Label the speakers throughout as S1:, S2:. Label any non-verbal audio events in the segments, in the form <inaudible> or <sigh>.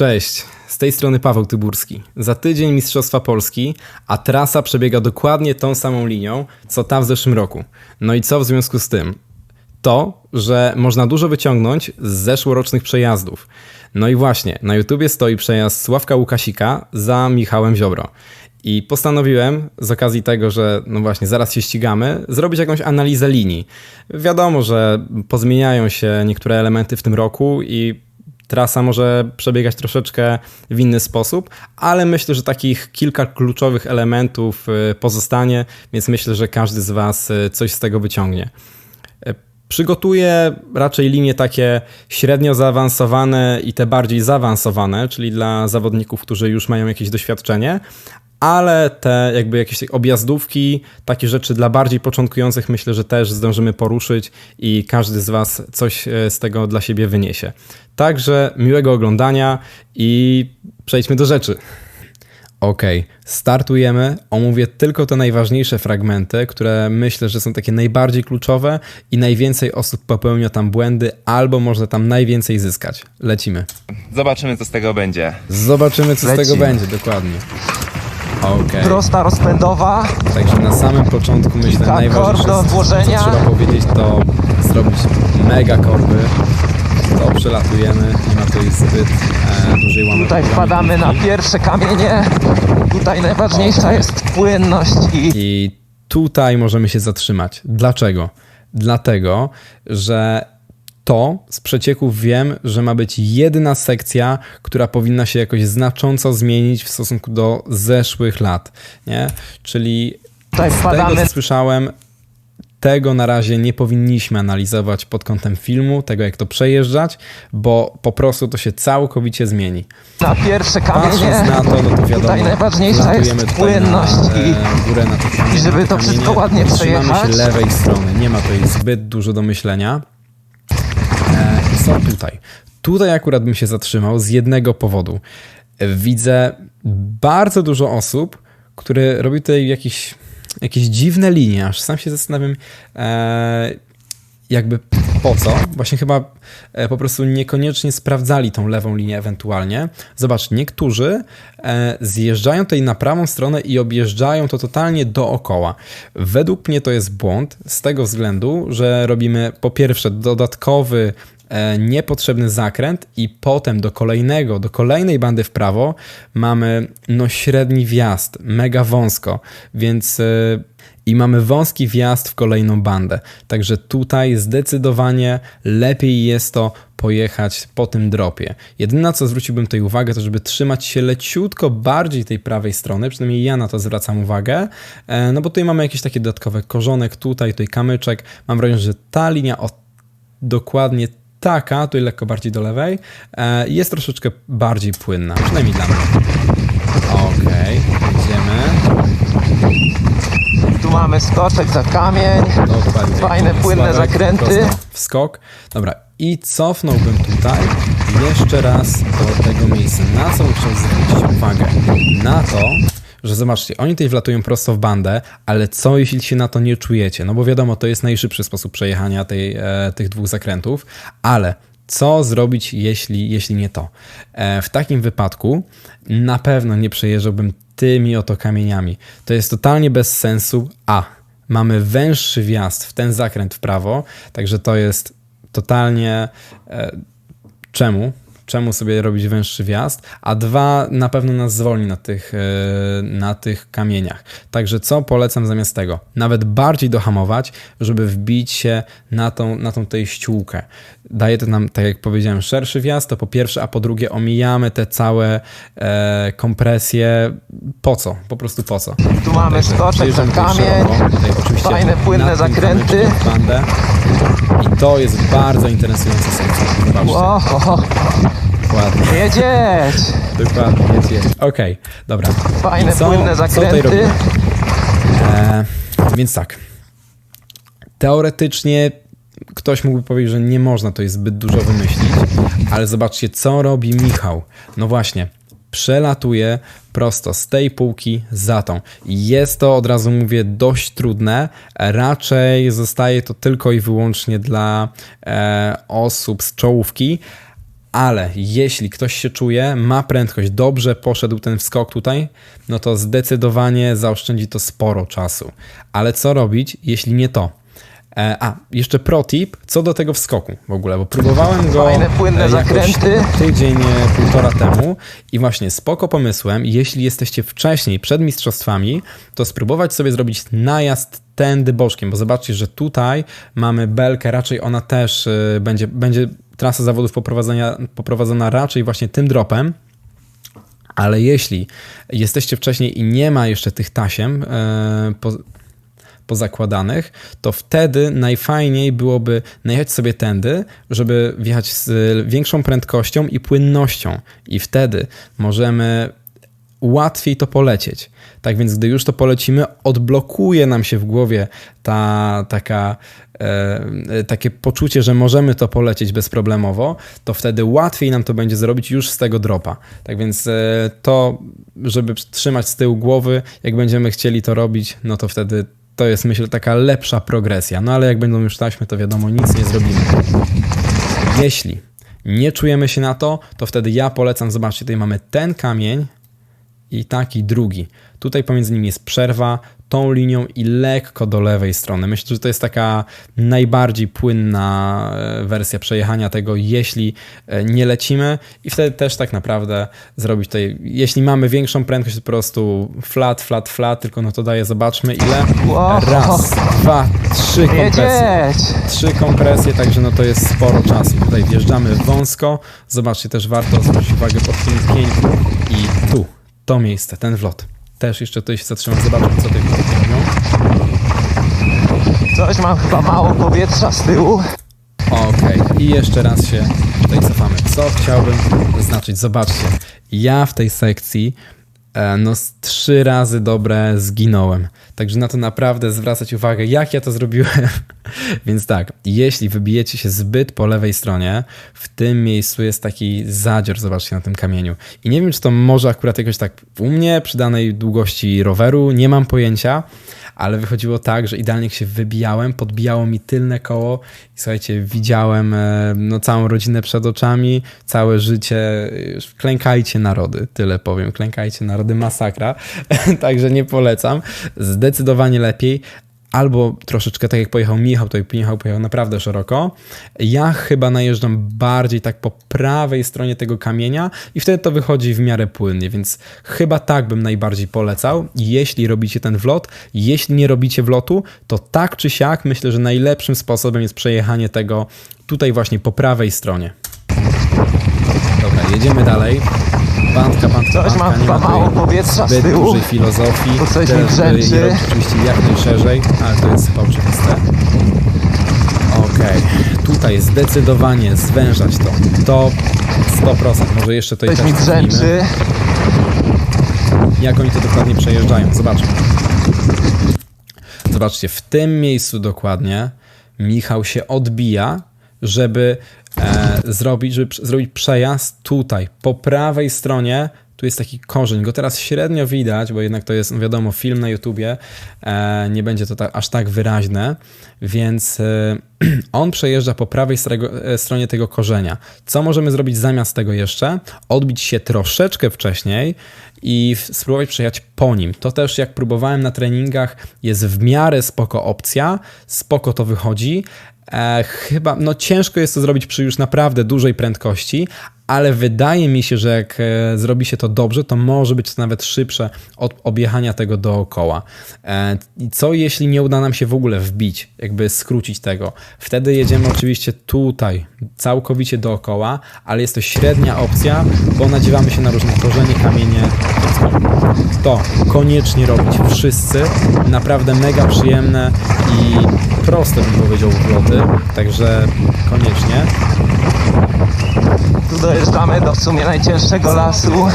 S1: Cześć, z tej strony Paweł Tyburski. Za tydzień Mistrzostwa Polski, a trasa przebiega dokładnie tą samą linią, co ta w zeszłym roku. No i co w związku z tym? To, że można dużo wyciągnąć z zeszłorocznych przejazdów. No i właśnie, na YouTubie stoi przejazd Sławka Łukasika za Michałem Ziobro. I postanowiłem z okazji tego, że no właśnie zaraz się ścigamy, zrobić jakąś analizę linii. Wiadomo, że pozmieniają się niektóre elementy w tym roku i trasa może przebiegać troszeczkę w inny sposób, ale myślę, że takich kilka kluczowych elementów y, pozostanie, więc myślę, że każdy z Was y, coś z tego wyciągnie. Y, przygotuję raczej linie takie średnio zaawansowane i te bardziej zaawansowane, czyli dla zawodników, którzy już mają jakieś doświadczenie, ale te jakby jakieś objazdówki, takie rzeczy dla bardziej początkujących myślę, że też zdążymy poruszyć i każdy z Was coś z tego dla siebie wyniesie. Także miłego oglądania i przejdźmy do rzeczy. Ok, startujemy. Omówię tylko te najważniejsze fragmenty, które myślę, że są takie najbardziej kluczowe i najwięcej osób popełnia tam błędy, albo można tam najwięcej zyskać. Lecimy.
S2: Zobaczymy, co z tego będzie.
S1: Zobaczymy, co z
S3: Lecimy.
S1: tego będzie, dokładnie. Ok,
S3: Prosta rozpędowa,
S1: także na samym początku myślę
S3: Kilka
S1: najważniejsze,
S3: do włożenia.
S1: co trzeba powiedzieć, to zrobić mega korby. To przelatujemy, nie ma tutaj zbyt e, dużej łamy.
S3: tutaj wpadamy na pierwsze kamienie. Tutaj najważniejsza jest płynność i
S1: I tutaj możemy się zatrzymać. Dlaczego? Dlatego, że to z przecieków wiem, że ma być jedna sekcja, która powinna się jakoś znacząco zmienić w stosunku do zeszłych lat. Nie? Czyli
S3: tutaj
S1: z tego, co słyszałem, tego na razie nie powinniśmy analizować pod kątem filmu, tego jak to przejeżdżać, bo po prostu to się całkowicie zmieni.
S3: na pierwsze
S1: Patrząc
S3: kamienie.
S1: na to, no to wiadomo,
S3: Tutaj najważniejsza jest płynność
S1: na, e,
S3: i-
S1: górę na tych kamieniach,
S3: i żeby to wszystko
S1: kamienie.
S3: ładnie
S1: Trzymamy
S3: przejechać.
S1: się lewej strony, nie ma tutaj zbyt dużo do myślenia. Co tutaj? Tutaj akurat bym się zatrzymał z jednego powodu. Widzę bardzo dużo osób, które robią tutaj jakieś, jakieś dziwne linie, aż sam się zastanawiam, e, jakby po co? Właśnie chyba e, po prostu niekoniecznie sprawdzali tą lewą linię ewentualnie. Zobacz, niektórzy e, zjeżdżają tutaj na prawą stronę i objeżdżają to totalnie dookoła. Według mnie to jest błąd z tego względu, że robimy po pierwsze dodatkowy niepotrzebny zakręt i potem do kolejnego, do kolejnej bandy w prawo mamy no średni wjazd, mega wąsko, więc e, i mamy wąski wjazd w kolejną bandę. Także tutaj zdecydowanie lepiej jest to pojechać po tym dropie. Jedyna co zwróciłbym tutaj uwagę, to żeby trzymać się leciutko bardziej tej prawej strony, przynajmniej ja na to zwracam uwagę, e, no bo tutaj mamy jakieś takie dodatkowe korzonek, tutaj, tutaj kamyczek. Mam wrażenie, że ta linia o dokładnie taka, tutaj lekko bardziej do lewej, e, jest troszeczkę bardziej płynna, przynajmniej dla mnie. Okej, jedziemy.
S3: tu mamy skoczek za kamień.
S1: Dokładnie.
S3: Fajne, płynne
S1: Sławek
S3: zakręty.
S1: prosto w skok. Dobra, i cofnąłbym tutaj jeszcze raz do tego miejsca. Na co chciał zwrócić uwagę? Na to, że zobaczcie, oni tutaj wlatują prosto w bandę, ale co jeśli się na to nie czujecie? No bo wiadomo, to jest najszybszy sposób przejechania tej, e, tych dwóch zakrętów, ale co zrobić, jeśli, jeśli nie to? E, w takim wypadku na pewno nie przejeżdżałbym tymi oto kamieniami. To jest totalnie bez sensu. A. Mamy węższy wjazd w ten zakręt w prawo, także to jest totalnie. E, czemu? Czemu sobie robić węższy wjazd? A dwa, na pewno nas zwolni na tych, e, na tych kamieniach. Także co polecam zamiast tego? Nawet bardziej dohamować, żeby wbić się na tą, na tą tej ściółkę. Daje to nam, tak jak powiedziałem, szerszy wjazd, to po pierwsze, a po drugie omijamy te całe e, kompresje. Po co? Po prostu po co?
S3: Tu mamy
S1: przejeżdżam tutaj
S3: kamień.
S1: szeroko. Tutaj oczywiście
S3: Fajne, płynne zakręty.
S1: Bandę. To jest bardzo interesująca sekcja. Zobaczcie.
S3: Oho,
S1: Dokładnie.
S3: jedzieć!
S1: Dokładnie, jest, jest. Okej, dobra.
S3: Fajne,
S1: I co-
S3: płynne
S1: co tutaj
S3: zakręty.
S1: robimy? E, więc tak. Teoretycznie ktoś mógłby powiedzieć, że nie można to jest zbyt dużo wymyślić, ale zobaczcie, co robi Michał. No właśnie, przelatuje prosto z tej półki za tą. Jest to, od razu mówię, dość trudne. Raczej zostaje to tylko i wyłącznie dla e, osób z czołówki, Ale jeśli ktoś się czuje, ma prędkość, dobrze poszedł ten wskok tutaj, no to zdecydowanie zaoszczędzi to sporo czasu. Ale co robić, jeśli nie to? E, a, jeszcze pro tip, co do tego wskoku w ogóle, bo próbowałem go
S3: Fajne, płynne
S1: e, jakoś
S3: zakręty.
S1: tydzień, e, półtora temu i właśnie spoko pomysłem, jeśli jesteście wcześniej, przed mistrzostwami, to spróbować sobie zrobić najazd tędy boczkiem, bo zobaczcie, że tutaj mamy belkę, raczej ona też będzie, będzie trasa zawodów poprowadzenia, poprowadzona raczej właśnie tym dropem, ale jeśli jesteście wcześniej i nie ma jeszcze tych tasiem po, pozakładanych, to wtedy najfajniej byłoby najechać sobie tędy, żeby wjechać z większą prędkością i płynnością. I wtedy możemy łatwiej to polecieć. Tak więc, gdy już to polecimy, odblokuje nam się w głowie ta taka, e, takie poczucie, że możemy to polecieć bezproblemowo, to wtedy łatwiej nam to będzie zrobić już z tego dropa. Tak więc e, to, żeby trzymać z tyłu głowy, jak będziemy chcieli to robić, no to wtedy to jest, myślę, taka lepsza progresja. No ale jak będą już taśmy, to wiadomo, nic nie zrobimy. Jeśli nie czujemy się na to, to wtedy ja polecam, zobaczcie, tutaj mamy ten kamień i taki drugi. Tutaj pomiędzy nimi jest przerwa, tą linią i lekko do lewej strony. Myślę, że to jest taka najbardziej płynna e, wersja przejechania tego, jeśli e, nie lecimy i wtedy też tak naprawdę zrobić tutaj, jeśli mamy większą prędkość, to po prostu flat, flat, flat, tylko no to daje, zobaczmy ile. Raz, dwa, trzy kompresje. Trzy kompresje, także no to jest sporo czasu. Tutaj wjeżdżamy wąsko. Zobaczcie, też warto zwrócić uwagę pod tym pięknym i tu, to miejsce, ten wlot. Też jeszcze tutaj się zatrzymam, zobaczmy co tutaj robią.
S3: Coś mam chyba mało powietrza z tyłu.
S1: Okej, i jeszcze raz się tutaj cofamy. Co chciałbym zaznaczyć? Zobaczcie, ja w tej sekcji no z trzy razy dobre zginąłem. Także na to naprawdę zwracać uwagę, jak ja to zrobiłem. <laughs> Więc tak, jeśli wybijecie się zbyt po lewej stronie, w tym miejscu jest taki zadzior, zobaczcie na tym kamieniu. I nie wiem, czy to może akurat jakoś tak u mnie, przy danej długości roweru, nie mam pojęcia, ale wychodziło tak, że idealnie się wybijałem, podbijało mi tylne koło i słuchajcie, widziałem e, no, całą rodzinę przed oczami, całe życie, klękajcie narody, tyle powiem, klękajcie narody, masakra, <laughs> także nie polecam, zdecydowanie lepiej, albo troszeczkę tak jak pojechał Michał, to Michał pojechał naprawdę szeroko. Ja chyba najeżdżam bardziej tak po prawej stronie tego kamienia i wtedy to wychodzi w miarę płynnie, więc chyba tak bym najbardziej polecał, jeśli robicie ten wlot. Jeśli nie robicie wlotu, to tak czy siak myślę, że najlepszym sposobem jest przejechanie tego tutaj właśnie po prawej stronie. Dobra, jedziemy dalej. Bandka, bandka,
S3: Coś
S1: bandka,
S3: mam chyba mało powietrza z tyłu.
S1: dużej filozofii.
S3: To coś mi brzęczy.
S1: robić oczywiście jak najszerzej, ale to jest chyba oczywiste. Okej, tutaj zdecydowanie zwężać to. To 100%, może jeszcze tutaj
S3: Coś
S1: też
S3: mi brzęczy.
S1: Jak oni to dokładnie przejeżdżają, zobaczmy. Zobaczcie, w tym miejscu dokładnie Michał się odbija, żeby e, zrobić, żeby zrobić przejazd tutaj, po prawej stronie. Tu jest taki korzeń, go teraz średnio widać, bo jednak to jest, no wiadomo, film na YouTubie, e, nie będzie to tak, aż tak wyraźne, więc e, <clears throat> on przejeżdża po prawej strego, e, stronie tego korzenia. Co możemy zrobić zamiast tego jeszcze? Odbić się troszeczkę wcześniej i spróbować przejechać po nim. To też jak próbowałem na treningach, jest w miarę spoko opcja, spoko to wychodzi. E, chyba, no ciężko jest to zrobić przy już naprawdę dużej prędkości, ale wydaje mi się, że jak e, zrobi się to dobrze, to może być to nawet szybsze od objechania tego dookoła. E, co jeśli nie uda nam się w ogóle wbić, jakby skrócić tego? Wtedy jedziemy oczywiście tutaj, całkowicie dookoła, ale jest to średnia opcja, bo nadziewamy się na różne korzenie, kamienie. To koniecznie robić wszyscy. Naprawdę mega przyjemne i proste bym powiedział wloty, także koniecznie.
S3: Tu dojeżdżamy do w sumie najcięższego lasu.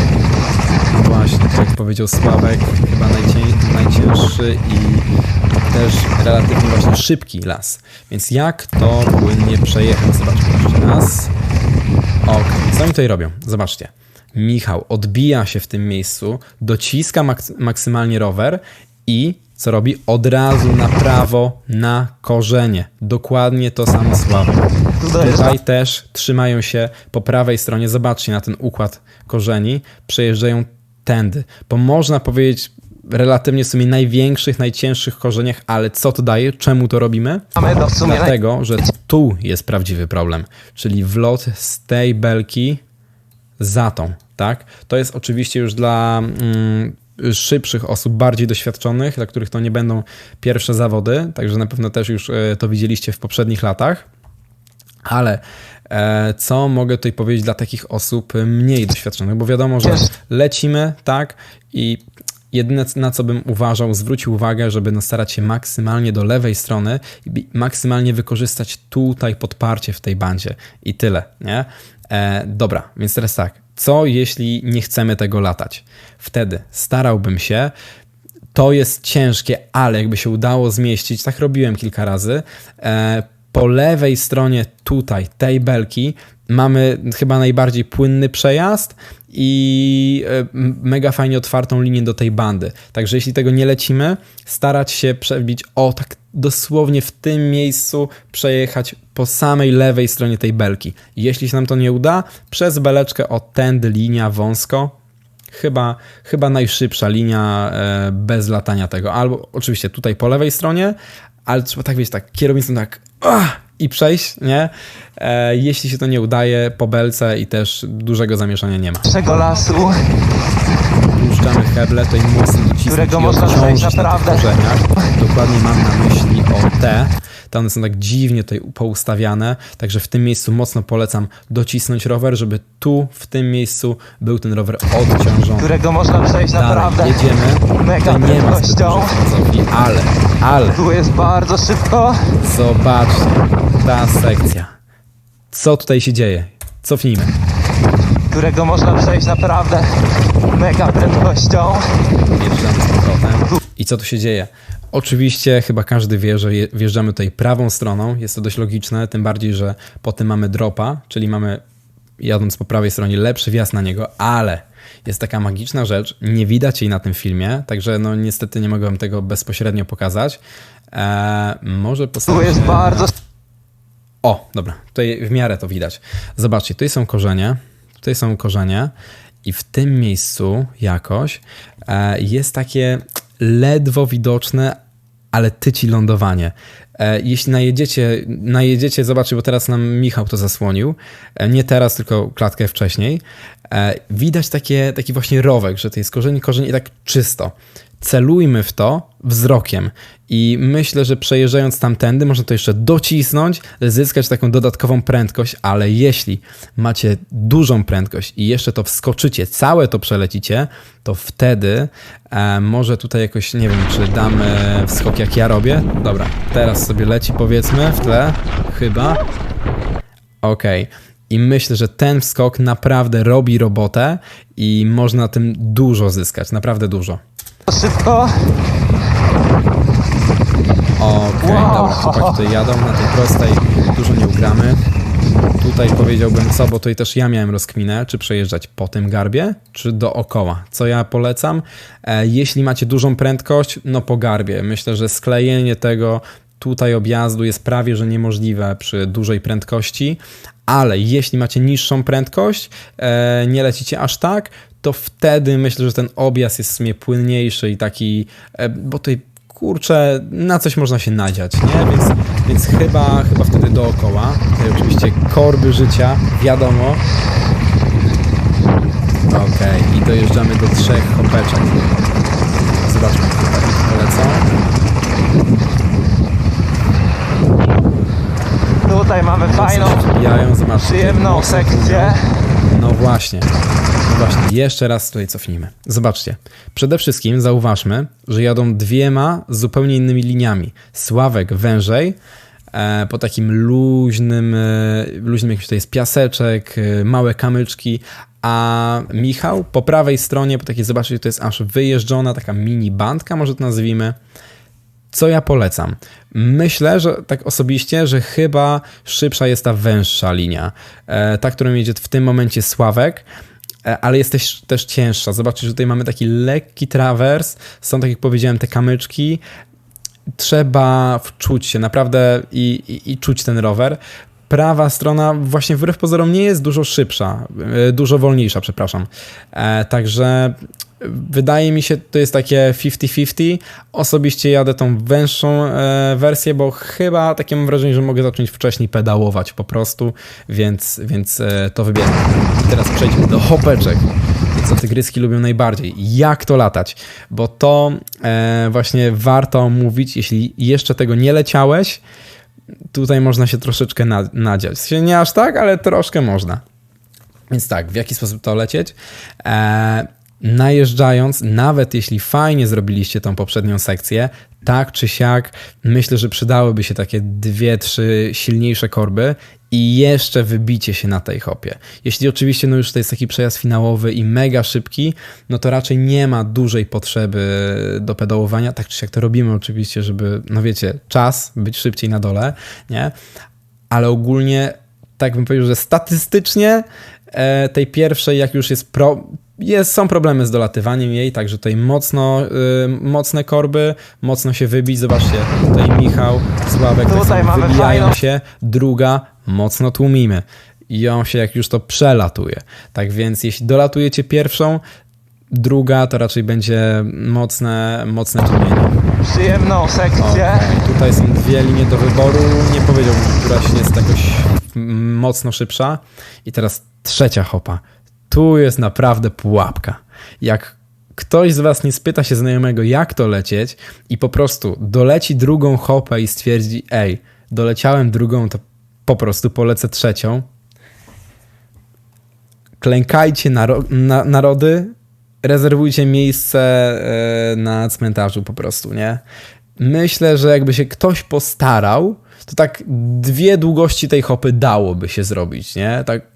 S1: Właśnie, tak jak powiedział Sławek, chyba najcię, najcięższy i też relatywnie właśnie szybki las. Więc jak to płynnie przejechać? Zobaczmy jeszcze raz. Ok, co oni tutaj robią? Zobaczcie. Michał odbija się w tym miejscu, dociska maks- maksymalnie rower i co robi? Od razu na prawo, na korzenie. Dokładnie to samo Sławek.
S3: Tu
S1: Tutaj też trzymają się po prawej stronie. Zobaczcie na ten układ korzeni. Przejeżdżają tędy. Po można powiedzieć relatywnie w sumie największych, najcięższych korzeniach, ale co to daje? Czemu to robimy? Dlatego, że tu jest prawdziwy problem, czyli wlot z tej belki za tą, tak? To jest oczywiście już dla mm, szybszych osób, bardziej doświadczonych, dla których to nie będą pierwsze zawody, także na pewno też już e, to widzieliście w poprzednich latach. Ale e, co mogę tutaj powiedzieć dla takich osób mniej doświadczonych? Bo wiadomo, że lecimy, tak? I Jedyne, na co bym uważał, zwrócił uwagę, żeby no starać się maksymalnie do lewej strony i maksymalnie wykorzystać tutaj podparcie w tej bandzie i tyle, nie? E, dobra, więc teraz tak, co jeśli nie chcemy tego latać? Wtedy starałbym się, to jest ciężkie, ale jakby się udało zmieścić, tak robiłem kilka razy, e, po lewej stronie tutaj tej belki mamy chyba najbardziej płynny przejazd i e, mega fajnie otwartą linię do tej bandy. Także jeśli tego nie lecimy, starać się przebić, o tak dosłownie w tym miejscu przejechać po samej lewej stronie tej belki. Jeśli się nam to nie uda, przez beleczkę o tędy linia wąsko, chyba, chyba najszybsza linia e, bez latania tego. Albo oczywiście tutaj po lewej stronie, ale trzeba tak wiesz, tak kierownicą tak i przejść, nie? E, jeśli się to nie udaje, po belce i też dużego zamieszania nie ma.
S3: Czego lasu,
S1: Puszczamy heble, tutaj mocno
S3: Którego można
S1: na
S3: naprawdę.
S1: Dokładnie mam na myśli o te. Te one są tak dziwnie tutaj poustawiane, także w tym miejscu mocno polecam docisnąć rower, żeby tu, w tym miejscu był ten rower odciążony.
S3: którego można przejść naprawdę
S1: Dalej, jedziemy.
S3: mega
S1: Tutaj nie ma zbyt ale, ale
S3: Tu jest bardzo szybko.
S1: Zobaczcie, ta sekcja. Co tutaj się dzieje? Cofnijmy.
S3: którego można przejść naprawdę mega prędkością.
S1: Wjeżdżamy z powrotem. I co tu się dzieje? Oczywiście chyba każdy wie, że je- wjeżdżamy tutaj prawą stroną. Jest to dość logiczne, tym bardziej, że potem mamy dropa, czyli mamy jadąc po prawej stronie lepszy wjazd na niego, ale jest taka magiczna rzecz, nie widać jej na tym filmie, także no niestety nie mogłem tego bezpośrednio pokazać. Eee, może
S3: Tu
S1: postaram
S3: jest bardzo
S1: O, dobra, tutaj w miarę to widać. Zobaczcie, tutaj są korzenie, tutaj są korzenie i w tym miejscu jakoś e, jest takie ledwo widoczne, ale tyci lądowanie. E, jeśli najedziecie, najedziecie, zobaczcie, bo teraz nam Michał to zasłonił, e, nie teraz, tylko klatkę wcześniej, e, widać takie, taki właśnie rowek, że to jest korzeń, korzeń i tak czysto. Celujmy w to wzrokiem i myślę, że przejeżdżając tamtędy można to jeszcze docisnąć, zyskać taką dodatkową prędkość, ale jeśli macie dużą prędkość i jeszcze to wskoczycie, całe to przelecicie, to wtedy e, może tutaj jakoś, nie wiem, czy damy wskok jak ja robię. Dobra, teraz sobie leci powiedzmy w tle, chyba. Okej. I myślę, że ten wskok naprawdę robi robotę i można tym dużo zyskać, naprawdę dużo.
S3: Szybko.
S1: Okej,
S3: Wow.
S1: dobra, chłopaki tutaj jadą na tej prostej, dużo nie ugramy. Tutaj powiedziałbym co, bo tutaj też ja miałem rozkminę, czy przejeżdżać po tym garbie, czy dookoła. Co ja polecam? E, jeśli macie dużą prędkość, no po garbie. Myślę, że sklejenie tego tutaj objazdu jest prawie, że niemożliwe przy dużej prędkości, ale jeśli macie niższą prędkość, e, nie lecicie aż tak, to wtedy myślę, że ten objazd jest w sumie płynniejszy i taki, e, bo tutaj kurczę, na coś można się nadziać, nie? Więc, więc chyba, chyba wtedy dookoła. Tutaj oczywiście korby życia, wiadomo. Okej, i dojeżdżamy do trzech hopeczek. Zobaczmy, tutaj polecą.
S3: Tutaj mamy fajną,
S1: zobaczcie.
S3: przyjemną
S1: mocno
S3: sekcję.
S1: No właśnie. Właśnie, jeszcze raz tutaj cofnijmy. Zobaczcie. Przede wszystkim zauważmy, że jadą dwiema zupełnie innymi liniami. Sławek wężej, e, po takim luźnym, e, luźnym jakimś tutaj jest piaseczek, e, małe kamyczki, a Michał po prawej stronie, po takiej, zobaczcie, to jest aż wyjeżdżona taka mini bandka, może to nazwijmy. Co ja polecam? Myślę, że tak osobiście, że chyba szybsza jest ta węższa linia. Ta, którą jedzie w tym momencie Sławek, ale jest też, też cięższa. Zobaczcie, że tutaj mamy taki lekki trawers, są, tak jak powiedziałem, te kamyczki. Trzeba wczuć się naprawdę i, i, i czuć ten rower. prawa strona właśnie wbrew pozorom nie jest dużo szybsza, e, dużo wolniejsza, przepraszam. E, także wydaje mi się, to jest takie 50-50. Osobiście jadę tą węższą e, wersję, bo chyba takie mam wrażenie, że mogę zacząć wcześniej pedałować po prostu, więc, więc e, to wybieram. I teraz przejdźmy do hopeczek. Co tygryski lubią najbardziej? Jak to latać? Bo to e, właśnie warto mówić, jeśli jeszcze tego nie leciałeś, tutaj można się troszeczkę na, nadziać. W sensie nie aż tak, ale troszkę można. Więc tak, w jaki sposób to lecieć? E, najeżdżając, nawet jeśli fajnie zrobiliście tą poprzednią sekcję, tak czy siak, myślę, że przydałyby się takie dwie, trzy silniejsze korby i jeszcze wybicie się na tej hopie. Jeśli oczywiście no już to jest taki przejazd finałowy i mega szybki, no to raczej nie ma dużej potrzeby do pedałowania, tak czy siak to robimy oczywiście, żeby, no wiecie, czas być szybciej na dole, nie? Ale ogólnie, tak bym powiedział, że statystycznie e, tej pierwszej, jak już jest pro, jest, są problemy z dolatywaniem jej, także tutaj mocno, y, mocne korby, mocno się wybić. Zobaczcie, tutaj Michał, Sławek tak
S3: Tutaj
S1: samo
S3: mamy
S1: wybijają
S3: fajną-
S1: się. Druga, mocno tłumimy. I on się jak już to przelatuje. Tak więc jeśli dolatujecie pierwszą, druga to raczej będzie mocne, mocne tłumienie.
S3: Przyjemną sekcję.
S1: Okej, Tutaj są dwie linie do wyboru. Nie powiedziałbym, która jest jakoś mm, mocno szybsza. I teraz trzecia hopa. Tu jest naprawdę pułapka. Jak ktoś z was nie spyta się znajomego, jak to lecieć i po prostu doleci drugą hopę i stwierdzi, ej, doleciałem drugą, to po prostu polecę trzecią. Klękajcie naro- na, narody, rezerwujcie miejsce e, na cmentarzu po prostu, nie? Myślę, że jakby się ktoś postarał, to tak dwie długości tej hopy dałoby się zrobić, nie? Tak,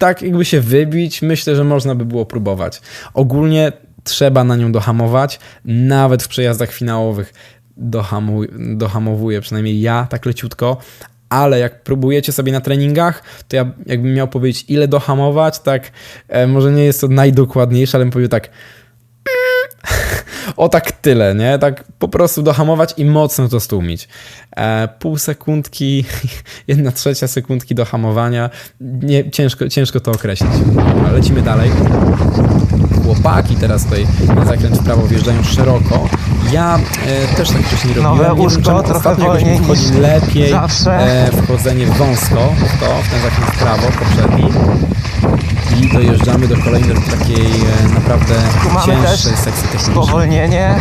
S1: tak jakby się wybić, myślę, że można by było próbować. Ogólnie trzeba na nią dohamować, nawet w przejazdach finałowych dohamu, dohamowuję, przynajmniej ja tak leciutko, ale jak próbujecie sobie na treningach, to ja jakbym miał powiedzieć ile dohamować, tak e, może nie jest to najdokładniejsze, ale bym powiedział tak <laughs> o tak tyle, nie? Tak po prostu dohamować i mocno to stłumić. E, pół sekundki, <laughs> jedna trzecia sekundki do hamowania. Nie, ciężko, ciężko to określić. Dobra, lecimy dalej. Chłopaki teraz tutaj na zakręt w prawo wjeżdżają szeroko. Ja e, też tak wcześniej robiłem.
S3: Nowe łóżko, trochę
S1: ostatnio jakoś mi wchodzi lepiej e, wchodzenie wąsko w to, w ten zakręt w prawo poprzedni. I dojeżdżamy do kolejnej takiej e, naprawdę
S3: mamy
S1: cięższej sekcji technicznej.
S3: Spowolnienie.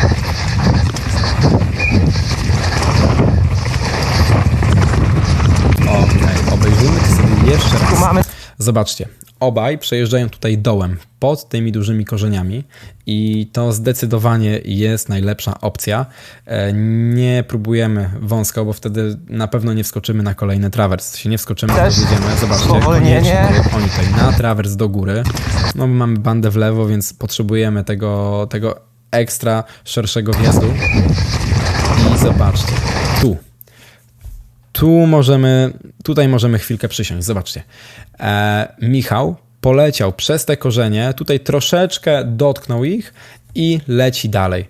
S1: Okej, obejrzymy to sobie jeszcze
S3: Tu
S1: raz.
S3: mamy
S1: Zobaczcie, obaj przejeżdżają tutaj dołem, pod tymi dużymi korzeniami i to zdecydowanie jest najlepsza opcja. E, Nie próbujemy wąsko, bo wtedy na pewno nie wskoczymy na kolejny trawers. Się nie wskoczymy, to
S3: Też
S1: jedziemy. Zobaczcie,
S3: spowolnienie.
S1: koniecznie oni tutaj na trawers do góry. No bo mamy bandę w lewo, więc potrzebujemy tego, tego ekstra szerszego wjazdu. I zobaczcie, tu tu możemy, tutaj możemy chwilkę przysiąść. Zobaczcie. E, Michał poleciał przez te korzenie, tutaj troszeczkę dotknął ich i leci dalej.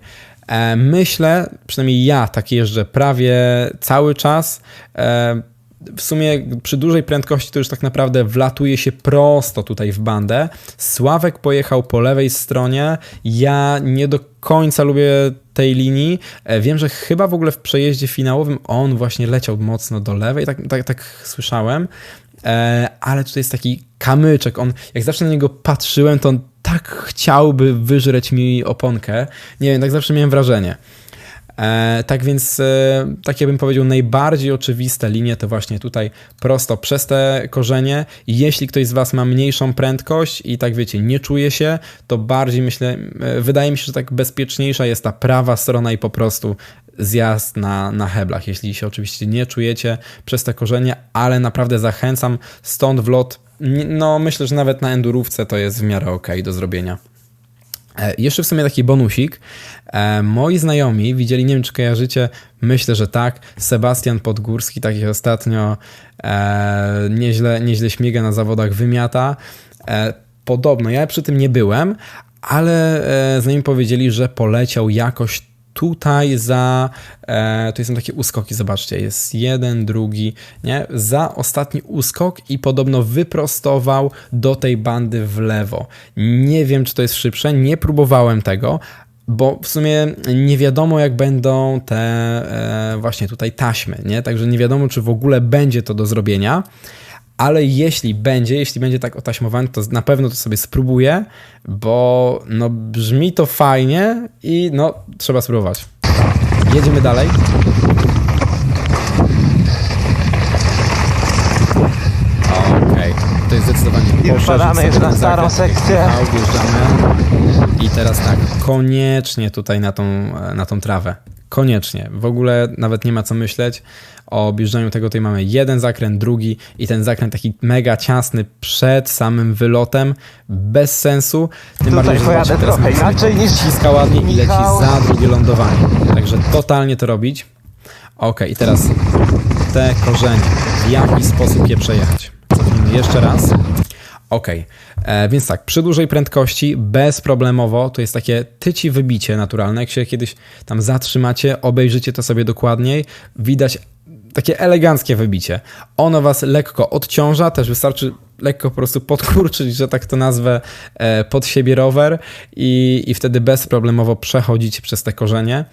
S1: E, myślę, przynajmniej ja tak jeżdżę prawie cały czas. E, w sumie przy dużej prędkości to już tak naprawdę wlatuje się prosto tutaj w bandę. Sławek pojechał po lewej stronie. Ja nie do końca lubię tej linii. E, Wiem, że chyba w ogóle w przejeździe finałowym on właśnie leciał mocno do lewej, tak, tak, tak słyszałem. E, Ale tutaj jest taki kamyczek. On, jak zawsze na niego patrzyłem, to on tak chciałby wyżreć mi oponkę. Nie wiem, tak zawsze miałem wrażenie. E, tak więc, e, tak bym powiedział, najbardziej oczywiste linie to właśnie tutaj prosto przez te korzenie. Jeśli ktoś z Was ma mniejszą prędkość i tak wiecie, nie czuje się, to bardziej myślę, e, wydaje mi się, że tak bezpieczniejsza jest ta prawa strona i po prostu zjazd na, na heblach, jeśli się oczywiście nie czujecie przez te korzenie, ale naprawdę zachęcam stąd w lot. Nie- No, myślę, że nawet na endurówce to jest w miarę ok do zrobienia. E, Jeszcze w sumie taki bonusik. E, Moi znajomi widzieli, nie wiem czy kojarzycie, myślę, że tak, Sebastian Podgórski, taki ostatnio e, nieźle, nieźle śmiga na zawodach, wymiata. Podobno, ja przy tym nie byłem, ale znajomi powiedzieli, że poleciał jakoś tutaj za, e, tu są takie uskoki, zobaczcie, jest jeden, drugi, nie, za ostatni uskok i podobno wyprostował do tej bandy w lewo. Nie wiem, czy to jest szybsze, nie próbowałem tego, bo w sumie nie wiadomo, jak będą te e, właśnie tutaj taśmy, nie? Także nie wiadomo, czy w ogóle będzie to do zrobienia. Ale jeśli będzie, jeśli będzie tak otaśmowany, to na pewno to sobie spróbuję, bo no brzmi to fajnie i no trzeba spróbować. Jedziemy dalej. Okej, to jest zdecydowanie
S3: wpadamy już na starą sekcję.
S1: Wjeżdżamy. I teraz tak, koniecznie tutaj na tą, na tą trawę. Koniecznie. W ogóle nawet nie ma co myśleć o objeżdżaniu tego. Tutaj mamy jeden zakręt, drugi i ten zakręt taki mega ciasny przed samym wylotem. Bez sensu. Tym bardziej, że
S3: pojadę
S1: zobaczcie, teraz
S3: inaczej niż
S1: Ściska ładnie i leci za drugie lądowanie. Także totalnie to robić. Ok, i teraz te korzenie. W jaki sposób je przejechać? Cofnijmy jeszcze raz. Ok, e, więc tak, przy dużej prędkości, bezproblemowo, to jest takie tyci wybicie naturalne. Jak się kiedyś tam zatrzymacie, obejrzycie to sobie dokładniej, widać takie eleganckie wybicie. Ono was lekko odciąża, też wystarczy lekko po prostu podkurczyć, że tak to nazwę, e, pod siebie rower i, i wtedy bezproblemowo przechodzicie przez te korzenie.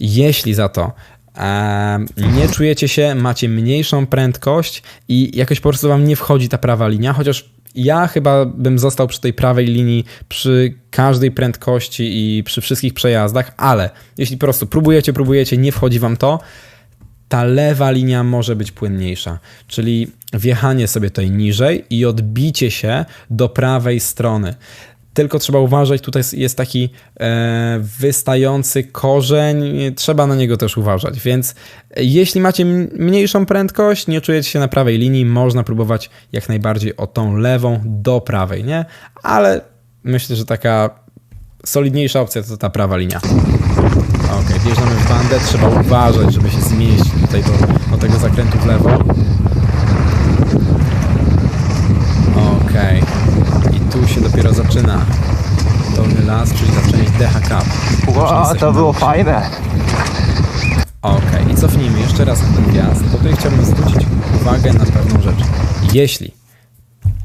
S1: Jeśli za to e, nie czujecie się, macie mniejszą prędkość i jakoś po prostu wam nie wchodzi ta prawa linia, chociaż ja chyba bym został przy tej prawej linii przy każdej prędkości i przy wszystkich przejazdach, ale jeśli po prostu próbujecie, próbujecie, nie wchodzi wam to, ta lewa linia może być płynniejsza, czyli wjechanie sobie tutaj niżej i odbicie się do prawej strony. Tylko trzeba uważać, tutaj jest taki e, wystający korzeń, trzeba na niego też uważać. Więc jeśli macie mniejszą prędkość, nie czujecie się na prawej linii, można próbować jak najbardziej o tą lewą do prawej, nie? Ale myślę, że taka solidniejsza opcja to ta prawa linia. Ok, wjeżdżamy w bandę, trzeba uważać, żeby się zmieścić tutaj do, do tego zakrętu w lewo. Ok, i tu się dopiero zaczyna dolny las, czyli zaczęcie DH Cup.
S3: Wow, to było fajne.
S1: Ok, i cofnijmy jeszcze raz na ten wjazd, bo tutaj chciałbym zwrócić uwagę na pewną rzecz. Jeśli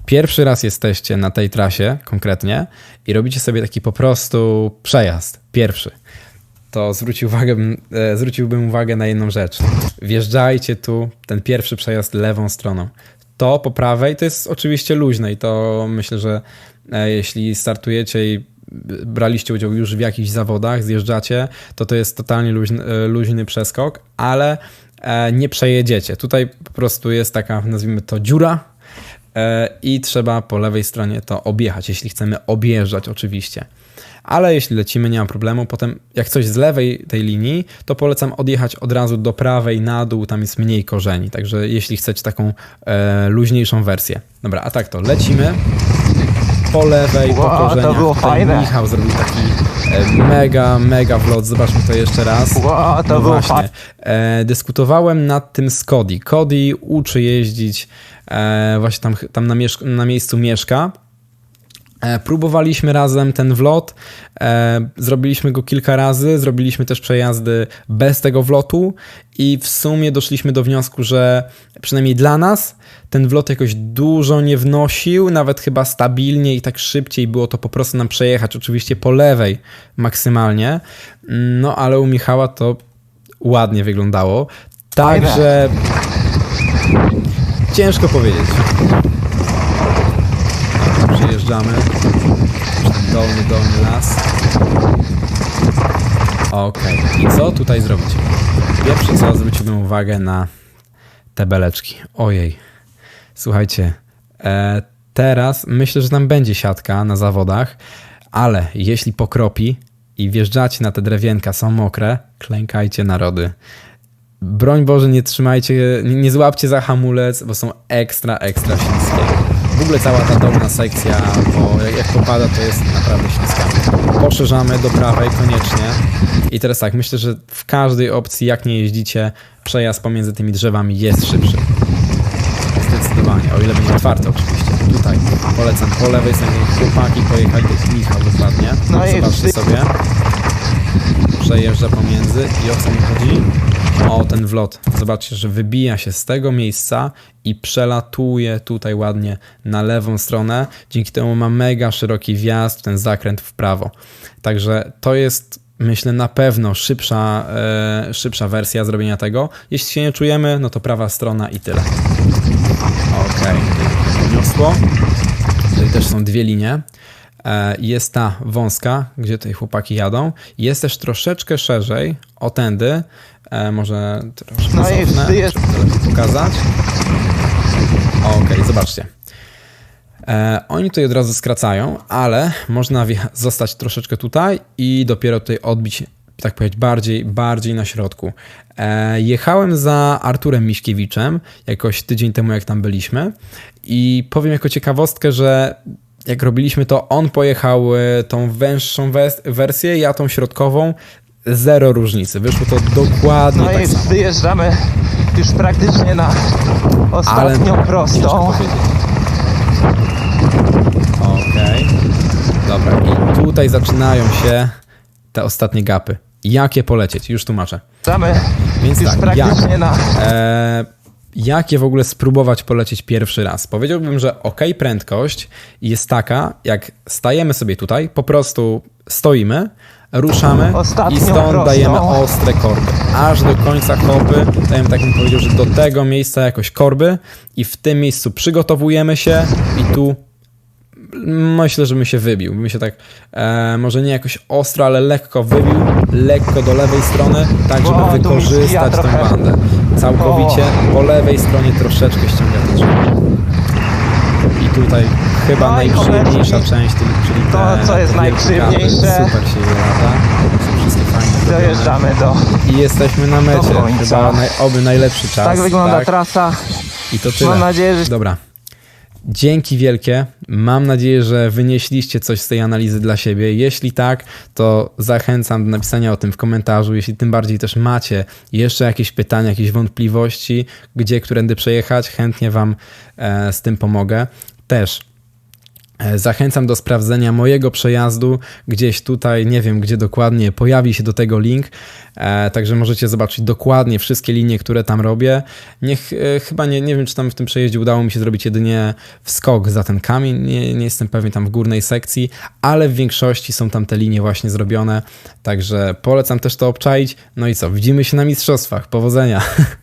S1: pierwszy raz jesteście na tej trasie konkretnie i robicie sobie taki po prostu przejazd, pierwszy, to uwagę, e, zwróciłbym uwagę na jedną rzecz. Wjeżdżajcie tu ten pierwszy przejazd lewą stroną. To po prawej to jest oczywiście luźne i to myślę, że e, jeśli startujecie i braliście udział już w jakichś zawodach, zjeżdżacie, to to jest totalnie luźny, e, luźny przeskok, ale nie przejedziecie. Tutaj po prostu jest taka, nazwijmy to dziura, i trzeba po lewej stronie to objechać, jeśli chcemy objeżdżać oczywiście. Ale jeśli lecimy, nie ma problemu. Potem, jak coś z lewej tej linii, to polecam odjechać od razu do prawej, na dół, tam jest mniej korzeni. Także jeśli chcecie taką e, luźniejszą wersję. Dobra, a tak to lecimy. Po lewej, po
S3: Wow, to
S1: korzeniach.
S3: było
S1: Tutaj
S3: fajne.
S1: Michał zrobił taki e, mega, mega vlog. Zobaczmy to jeszcze raz.
S3: Wow, to
S1: No
S3: było
S1: właśnie.
S3: fajne.
S1: E, dyskutowałem nad tym z Cody. Cody uczy jeździć, e, właśnie tam, tam na, na miejscu mieszka. E, Próbowaliśmy razem ten wlot, e, zrobiliśmy go kilka razy, zrobiliśmy też przejazdy bez tego wlotu i w sumie doszliśmy do wniosku, że przynajmniej dla nas ten wlot jakoś dużo nie wnosił, nawet chyba stabilnie i tak szybciej było to po prostu nam przejechać, oczywiście po lewej maksymalnie, no ale u Michała to ładnie wyglądało. Także ciężko powiedzieć. Przejeżdżamy. Dolny, dolny las. Okej. I co tutaj zrobić? Pierwsze co, zwróciłbym uwagę na te beleczki. Ojej. Słuchajcie, e, teraz myślę, że tam będzie siatka na zawodach, ale jeśli pokropi i wjeżdżacie na te drewienka, są mokre, klękajcie narody. Broń Boże, nie trzymajcie, nie, nie złapcie za hamulec, bo są ekstra, ekstra śliskie. W ogóle cała ta dolna sekcja, bo jak, popada, to jest naprawdę śliska. Poszerzamy do prawej koniecznie. I teraz tak, myślę, że w każdej opcji, jak nie jeździcie, przejazd pomiędzy tymi drzewami jest szybszy. Zdecydowanie, o ile będzie otwarte oczywiście. Tutaj polecam po lewej stronie chłopaki pojechali, jest Michał dokładnie.
S3: No
S1: Zobaczcie sobie. Przejeżdża pomiędzy i o co mi chodzi? O ten wlot. Zobaczcie, że wybija się z tego miejsca i przelatuje tutaj ładnie na lewą stronę. Dzięki temu ma mega szeroki wjazd, ten zakręt w prawo. Także to jest myślę na pewno szybsza, e, szybsza wersja zrobienia tego. Jeśli się nie czujemy, no to prawa strona i tyle. Okej, okay. Tutaj też są dwie linie. E, Jest ta wąska, gdzie tutaj chłopaki jadą. Jest też troszeczkę szerzej, o tędy. E, Może troszkę
S3: No
S1: cofnę,
S3: jest-
S1: lepiej pokazać. Okej, zobaczcie. E, oni tutaj od razu skracają, ale można zostać troszeczkę tutaj i dopiero tutaj odbić, tak powiedzieć, bardziej, bardziej na środku. Jechałem za Arturem Miśkiewiczem jakoś tydzień temu, jak tam byliśmy i powiem jako ciekawostkę, że jak robiliśmy to, on pojechał e, tą węższą wes- wersję, ja tą środkową. Zero różnicy. Wyszło to dokładnie
S3: No
S1: tak
S3: i
S1: samo.
S3: wyjeżdżamy już praktycznie na ostatnią
S1: ciężko
S3: prostą.
S1: Okej. Dobra, i tutaj zaczynają się te ostatnie gapy. Jakie polecieć? Już tłumaczę.
S3: Wjeżdżamy
S1: Więc
S3: już
S1: tak,
S3: praktycznie
S1: jak?
S3: na...
S1: E, jak je w ogóle spróbować polecieć pierwszy raz? Powiedziałbym, że ok, prędkość jest taka, jak stajemy sobie tutaj, po prostu stoimy, ruszamy
S3: Ostatnią
S1: i stąd
S3: prostą.
S1: dajemy ostre korby. Aż do końca ja bym tak bym powiedział, że do tego miejsca jakoś korby i w tym miejscu przygotowujemy się i tu myślę, że bym się wybił. Bym się tak, e, może nie jakoś ostro, ale lekko wybił, lekko do lewej strony, tak żeby
S3: O,
S1: wykorzystać tą bandę. Całkowicie po lewej stronie troszeczkę ściąga te drzewo. I tutaj chyba
S3: No
S1: część, czyli czyli te,
S3: To, co jest
S1: kapy. Super się lata. Wszystkie.
S3: Dojeżdżamy do...
S1: I jesteśmy na mecie. Chyba naj, oby najlepszy czas.
S3: Tak wygląda
S1: tak?
S3: trasa.
S1: I to tyle.
S3: Mam nadzieję, że
S1: Dobra. Dzięki wielkie. Mam nadzieję, że wynieśliście coś z tej analizy dla siebie. Jeśli tak, to zachęcam do napisania o tym w komentarzu. Jeśli tym bardziej też macie jeszcze jakieś pytania, jakieś wątpliwości, gdzie, którędy przejechać, chętnie Wam e, z tym pomogę. Też Zachęcam do sprawdzenia mojego przejazdu. Gdzieś tutaj, nie wiem gdzie dokładnie, pojawi się do tego link. E, także możecie zobaczyć dokładnie wszystkie linie, które tam robię. Niech, e, chyba nie, nie wiem, czy tam w tym przejeździe udało mi się zrobić jedynie wskok za ten kamień. Nie, nie jestem pewien tam w górnej sekcji, ale w większości są tam te linie właśnie zrobione. Także polecam też to obczaić. No i co, widzimy się na mistrzostwach. Powodzenia! <laughs>